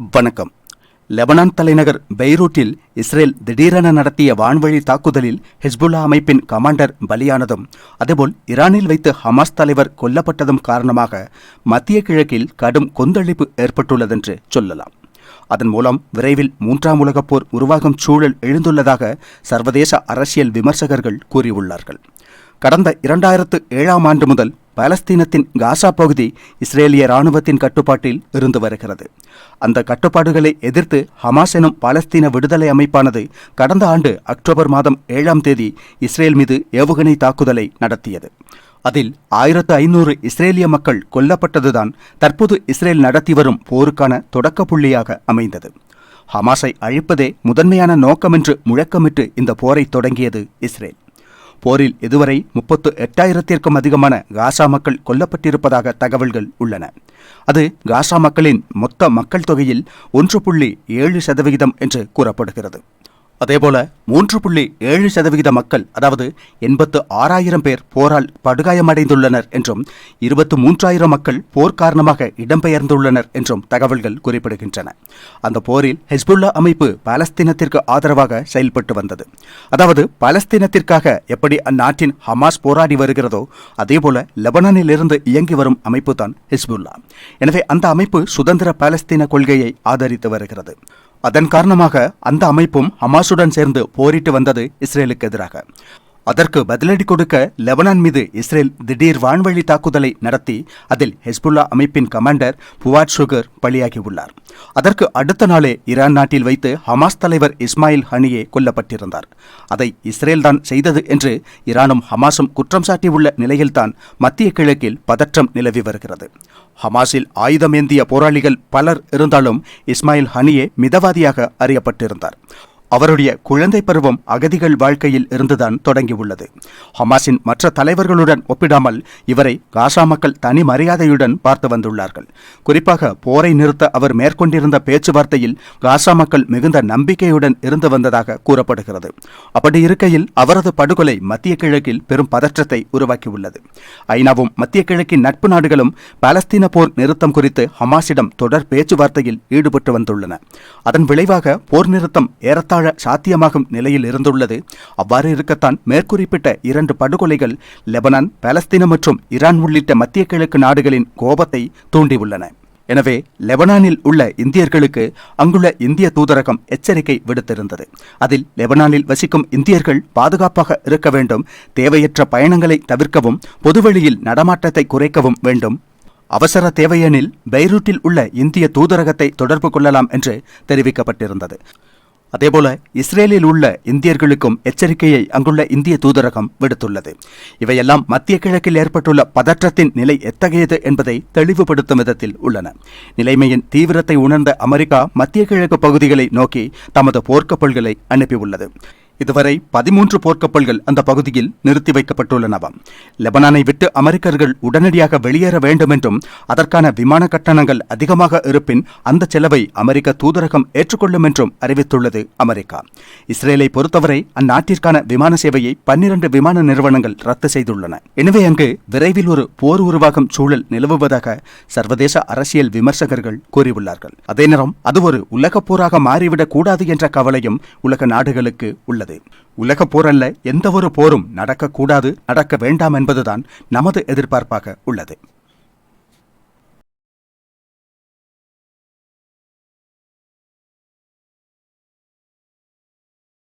வணக்கம். லெபனான் தலைநகர் பெய்ரூட்டில் இஸ்ரேல் திடீரென நடத்திய வான்வழி தாக்குதலில் ஹிஸ்புல்லா அமைப்பின் கமாண்டர் பலியானதும் அதேபோல் ஈரானில் வைத்து ஹமாஸ் தலைவர் கொல்லப்பட்டதும் காரணமாக மத்திய கிழக்கில் கடும் கொந்தளிப்பு ஏற்பட்டுள்ளதென்று சொல்லலாம். அதன் மூலம் விரைவில் மூன்றாம் உலகப் போர் உருவாகும் சூழல் எழுந்துள்ளதாக சர்வதேச அரசியல் விமர்சகர்கள் கூறியுள்ளார்கள். கடந்த இரண்டாயிரத்து ஏழாம் ஆண்டு முதல் பலஸ்தீனத்தின் காசா பகுதி இஸ்ரேலிய ராணுவத்தின் கட்டுப்பாட்டில் இருந்து வருகிறது. அந்த கட்டுப்பாடுகளை எதிர்த்து ஹமாஸ் எனும் பாலஸ்தீன விடுதலை அமைப்பானது கடந்த ஆண்டு அக்டோபர் மாதம் ஏழாம் தேதி இஸ்ரேல் மீது ஏவுகணை தாக்குதலை நடத்தியது. அதில் ஆயிரத்து ஐநூறு இஸ்ரேலிய மக்கள் கொல்லப்பட்டதுதான் தற்போது இஸ்ரேல் நடத்தி வரும் போருக்கான தொடக்க புள்ளியாக அமைந்தது. ஹமாஸை அழிப்பதே முதன்மையான நோக்கமென்று முழக்கமிட்டு இந்த போரை தொடங்கியது இஸ்ரேல். போரில் இதுவரை முப்பத்து எட்டாயிரத்திற்கும் அதிகமான காசா மக்கள் கொல்லப்பட்டிருப்பதாக தகவல்கள் உள்ளன. அது காசா மக்களின் மொத்த மக்கள் தொகையில் ஒன்று புள்ளி ஏழு சதவிகிதம் என்று கூறப்படுகிறது. அதேபோல மூன்று புள்ளி ஏழு சதவிகித மக்கள் அதாவது எண்பத்து ஆறாயிரம் பேர் போரால் படுகாயமடைந்துள்ளனர் என்றும் இருபத்து மூன்றாயிரம் மக்கள் போர் காரணமாக இடம்பெயர்ந்துள்ளனர் என்றும் தகவல்கள் குறிப்பிடுகின்றன. அந்த போரில் ஹெஸ்புல்லா அமைப்பு பாலஸ்தீனத்திற்கு ஆதரவாக செயல்பட்டு வந்தது. அதாவது பாலஸ்தீனத்திற்காக எப்படி அந்நாட்டின் ஹமாஸ் போராடி வருகிறதோ அதேபோல லெபனானில் இருந்து இயங்கி வரும் அமைப்பு தான் ஹிஸ்புல்லா. எனவே அந்த அமைப்பு சுதந்திர பாலஸ்தீன கொள்கையை ஆதரித்து வருகிறது. அதன் காரணமாக அந்த அமைப்பும் ஹமாஸுடன் சேர்ந்து போரிட்டு வந்தது இஸ்ரேலுக்கு எதிராக. அதற்கு பதிலடி கொடுக்க லெபனான் மீது இஸ்ரேல் திடீர் வான்வழி தாக்குதலை நடத்தி அதில் ஹெஸ்புல்லா அமைப்பின் கமாண்டர் புவாட் சுகர் பலியாகியுள்ளார். அதற்கு அடுத்த நாளே ஈரான் நாட்டில் வைத்து ஹமாஸ் தலைவர் இஸ்மாயில் ஹனியே கொல்லப்பட்டிருந்தார். அதை இஸ்ரேல் தான் செய்தது என்று ஈரானும் ஹமாஸும் குற்றம் சாட்டியுள்ள நிலையில்தான் மத்திய கிழக்கில் பதற்றம் நிலவி வருகிறது. ஹமாஸில் ஆயுதமேந்திய போராளிகள் பலர் இருந்தாலும் இஸ்மாயில் ஹனியே மிதவாதியாக அறியப்பட்டிருந்தார். அவருடைய குழந்தை பருவம் அகதிகள் வாழ்க்கையில் இருந்துதான் தொடங்கியுள்ளது. ஹமாஸின் மற்ற தலைவர்களுடன் ஒப்பிடாமல் இவரை காசா மக்கள் தனி மரியாதையுடன் பார்த்து வந்துள்ளார்கள். குறிப்பாக போரை நிறுத்த அவர் மேற்கொண்டிருந்த பேச்சுவார்த்தையில் காசா மக்கள் மிகுந்த நம்பிக்கையுடன் இருந்து வந்ததாக கூறப்படுகிறது. அப்படி இருக்கையில் அவரது படுகொலை மத்திய கிழக்கில் பெரும் பதற்றத்தை உருவாக்கியுள்ளது. ஐநாவும் மத்திய கிழக்கின் நட்பு நாடுகளும் பாலஸ்தீன போர் நிறுத்தம் குறித்து ஹமாஸிடம் தொடர் பேச்சுவார்த்தையில் ஈடுபட்டு வந்துள்ளன. அதன் விளைவாக போர் நிறுத்தம் ஏறத்தாழ சாத்தியமாகும் நிலையில் இருந்துள்ளது. அவ்வாறு இருக்கத்தான் மேற்குறிப்பிட்ட இரண்டு படுகொலைகள் லெபனான் பாலஸ்தீனம் மற்றும் ஈரான் உள்ளிட்ட மத்திய கிழக்கு நாடுகளின் கோபத்தை தூண்டியுள்ளன. எனவே லெபனானில் உள்ள இந்தியர்களுக்கு அங்குள்ள இந்திய தூதரகம் எச்சரிக்கை விடுத்திருந்தது. அதில் லெபனானில் வசிக்கும் இந்தியர்கள் பாதுகாப்பாக இருக்க வேண்டும் தேவையற்ற பயணங்களை தவிர்க்கவும் பொதுவெளியில் நடமாட்டத்தை குறைக்கவும் வேண்டும். அவசர தேவையெனில் பெய்ரூட்டில் உள்ள இந்திய தூதரகத்தை தொடர்பு கொள்ளலாம் என்று தெரிவிக்கப்பட்டிருந்தது. அதேபோல இஸ்ரேலில் உள்ள இந்தியர்களுக்கும் எச்சரிக்கையை அங்குள்ள இந்திய தூதரகம் விடுத்துள்ளது. இவையெல்லாம் மத்திய கிழக்கில் ஏற்பட்டுள்ள பதற்றத்தின் நிலை எத்தகையது என்பதை தெளிவுபடுத்தும் விதத்தில் உள்ளன. நிலைமையின் தீவிரத்தை உணர்ந்த அமெரிக்கா மத்திய கிழக்கு பகுதிகளை நோக்கி தமது போர்க்கப்பல்களை அனுப்பியுள்ளது. இதுவரை பதிமூன்று போர்க்கப்பல்கள் அந்த பகுதியில் நிறுத்தி வைக்கப்பட்டுள்ளனவாம். லெபனானை விட்டு அமெரிக்கர்கள் உடனடியாக வெளியேற வேண்டும் என்றும் அதற்கான விமான கட்டணங்கள் அதிகமாக இருப்பின் அந்த செலவை அமெரிக்க தூதரகம் ஏற்றுக்கொள்ளும் என்றும் அறிவித்துள்ளது அமெரிக்கா. இஸ்ரேலை பொறுத்தவரை அந்நாட்டிற்கான விமான சேவையை பன்னிரண்டு விமான நிறுவனங்கள் ரத்து செய்துள்ளன. எனவே அங்கு விரைவில் ஒரு போர் உருவாகும் சூழல் நிலவுவதாக சர்வதேச அரசியல் விமர்சகர்கள் கூறியுள்ளார்கள். அதே நேரம் அது ஒரு உலகப் போராக மாறிவிடக் கூடாது என்ற கவலையும் உலக நாடுகளுக்கு உள்ளது. உலக போர் அல்ல எந்த ஒரு போரும் நடக்கக்கூடாது நடக்க வேண்டாம் என்பதுதான் நமது எதிர்பார்ப்பாக உள்ளது.